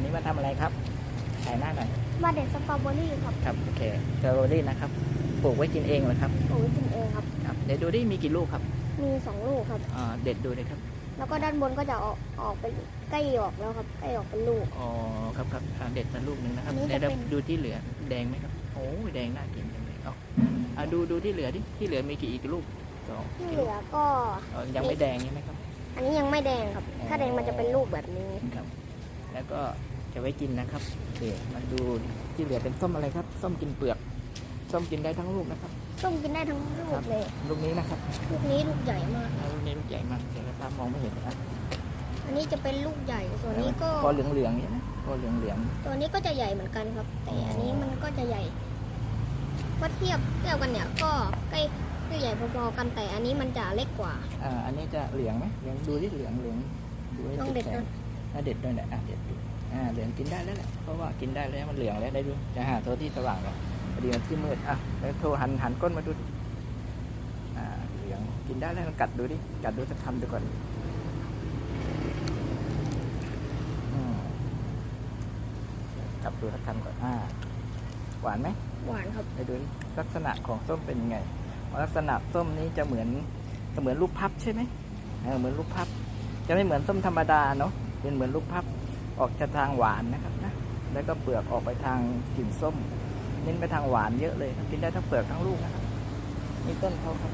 วันนี้มาทำอะไรครับถ่ายหน้าหน่อยมาเด็ดสตรอเบอรี่ครับ ครับ โอเค สตรอเบอรี่นะครับ ปลูกไว้กินเองเหรอครับ ปลูกกินเองครับ ครับ เดี๋ยวดูดิมีกี่ลูกครับ มีสองลูกครับอ่าเด็ดดูเลยครับ แล้วก็ด้านบนก็จะออกออกเป็นใกล้ออกแล้วครับใกล้ออกเป็นลูก อ๋อ ครับครับอ่าเด็ดมาลูกหนึ่งนะครับอันนี้เดี๋ยวจะเราเป็นดูที่เหลือ แดงไหมครับ โอ้ยแดงน่ากินจังเลยเอาอ่าดูดูที่เหลือดิ ที่เหลือมีกี่อีกลูกสองที่เหลือก็อ๋อยังไม่แดงใช่ไหมครับ อันนี้ยังไม่แดงครับ ถ้าแดงมันจะเป็นลูกแบบนี้ ครับ แล้วก็จะไว้กินนะครับโอเคมาดูที่เหลือเป็นส้มอะไรครับ ส้มกินเปลือก ส้มกินได้ทั้งลูกนะครับต้มกินได้ทั้งลูกเลยลูกนี้นะครับลูกนี้ลูกใหญ่มากอ่าลูกนี้ลูกใหญ่มากเดี๋ยวภาพมองไม่เห็นนะอันนี้จะเป็นลูกใหญ่ส่วนนี้ก็พอเหลืองเหลืองๆเนี่ยนะพอเหลืองเหลืองตัวนี้ก็จะใหญ่เหมือนกันครับ แต่อันนี้มันก็จะใหญ่ว่าเทียบเทียบกันเนี่ยก็ใกล้ใกล้ใหญ่พอๆกันแต่อันนี้มันจะเล็กกว่าๆอ่าอันนี้จะเหลืองไหมเหลืองดูที่เหลืองเหลืองดูให้ต้องเด็ดแข็ง นะๆอ่าเด็ดด้วยแหละอะเด็ดดูอ่าเหลืองกินได้แล้วแหละเพราะว่ากินได้แล้วมันเหลืองแล้วได้ดูจะหาตัวที่สว่างก่อนพอดีมันที่มืดอะแล้วโทรหันหันก้นมาดูดิอ่าเหลืองกินได้แล้วลองกัดดูดิกัดดูสักคำดูก่อนอืมกัดดูสักคำก่อนอ่าหวานไหมหวานครับไปดูลักษณะของส้มเป็นยังไง ลักษณะส้มนี้จะเหมือนจะเหมือนลูกพับใช่ไหมเออเหมือนลูกพับ จะไม่เหมือนส้มธรรมดาเนาะ เป็นเหมือนลูกพับออกจะทางหวานนะครับนะแล้วก็เปลือกออกไปทางกลิ่นส้มเน้นไปทางหวานเยอะเลยครับกินได้ทั้งเปลือกทั้งลูกนะครับนี่ต้นเขาครับ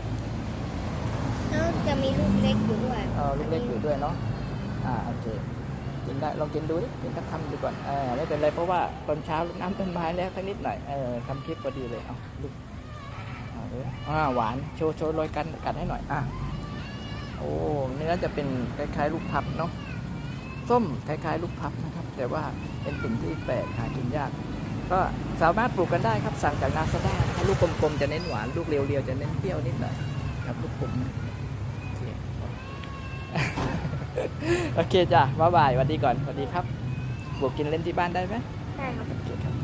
แล้วจะมีลูกเล็กอยู่ด้วยเออลูกเล็กอยู่ด้วยเนาะอ่าโอเคกินได้ลองกินดูดิกินสักคำดูก่อนเออไม่เป็นไรเพราะว่าตอนเช้ารดน้ำต้นไม้แล้วสักนิดหน่อยเออทำคลิปพอดีเลยเอาลูกเอาเลยอ่าหวานโชว์โชว์โรยกันกัดให้หน่อยอะโอ้เนื้อจะเป็นคล้ายๆลูกพับเนาะ ส้มคล้ายๆ ลูกพับนะครับ แต่ว่าเป็นสิ่งที่แปลกหากินยาก ก็สามารถปลูกกันได้ครับสั่งจากนาซาด้าถ้าลูกกลมๆจะเน้นหวาน ลูกเรียวๆจะเน้นเปรี้ยวนิดหน่อยครับลูกกลมนะโอเคโอเคจ้ะบ๊ายบายสวัสดีก่อนสวัสดีครับปลูกกินเล่นที่บ้านได้ไหมได้ครับโอเคครับ